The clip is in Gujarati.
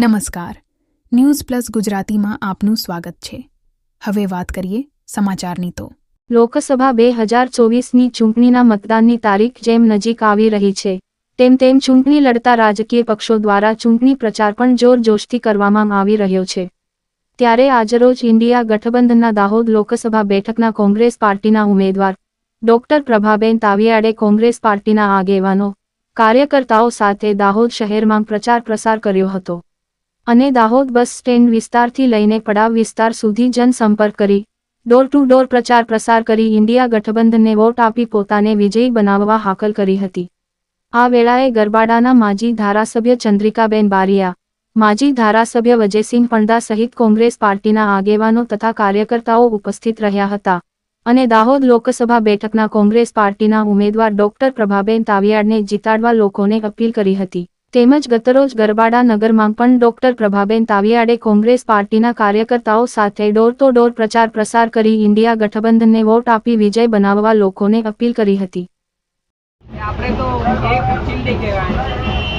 નમસ્કાર. ન્યૂઝ પ્લસ ગુજરાતીમાં આપનું સ્વાગત છે. હવે વાત કરીએ સમાચારની તો. લોકસભા બે હજાર ચોવીસની ચૂંટણીના મતદાનની તારીખ જેમ નજીક આવી રહી છે, તેમ તેમ ચૂંટણી લડતા રાજકીય પક્ષો દ્વારા ચૂંટણી પ્રચાર પણ જોરજોશથી કરવામાં આવી રહ્યો છે. ત્યારે આજરોજ ઇન્ડિયા ગઠબંધનના દાહોદ લોકસભા બેઠકના કોંગ્રેસ પાર્ટીના ઉમેદવાર, ડોક્ટર પ્રભાબેન તાવિયાડે કોંગ્રેસ પાર્ટીના આગેવાનો, કાર્યકર્તાઓ સાથે દાહોદ શહેરમાં પ્રચાર પ્રસાર કર્યો હતો. અને દાહોદ બસ સ્ટેન્ડ વિસ્તારથી લઈને પડાવ વિસ્તાર સુધી જનસંપર્ક કરી ડોર ટુ ડોર પ્રચાર પ્રસાર કરી ઇન્ડિયા ગઠબંધનને વોટ આપી પોતાને વિજયી બનાવવા હાકલ કરી હતી. આ વેળાએ ગરબાડાના માજી ધારાસભ્ય ચંદ્રિકાબેન બારિયા, માજી ધારાસભ્ય વજયસિંહ પંડા સહિત કોંગ્રેસ પાર્ટીના આગેવાનો તથા કાર્યકર્તાઓ ઉપસ્થિત રહ્યા હતા અને દાહોદ લોકસભા બેઠકના કોંગ્રેસ પાર્ટીના ઉમેદવાર ડોક્ટર પ્રભાબેન તાવિયાડને જીતાડવા લોકોને અપીલ કરી હતી. તેમજ ગતરોજ ગરબાડા નગરમાં પણ ડોક્ટર પ્રભાબેન તાવિયાડે કોંગ્રેસ પાર્ટીના કાર્યકર્તાઓ સાથે ડોર તો ડોર પ્રચાર પ્રસાર કરી ઇન્ડિયા ગઠબંધનને વોટ આપી વિજય બનાવવા લોકોને અપીલ કરી હતી. આપણે તો એક ચિલ્લી કહેવાય.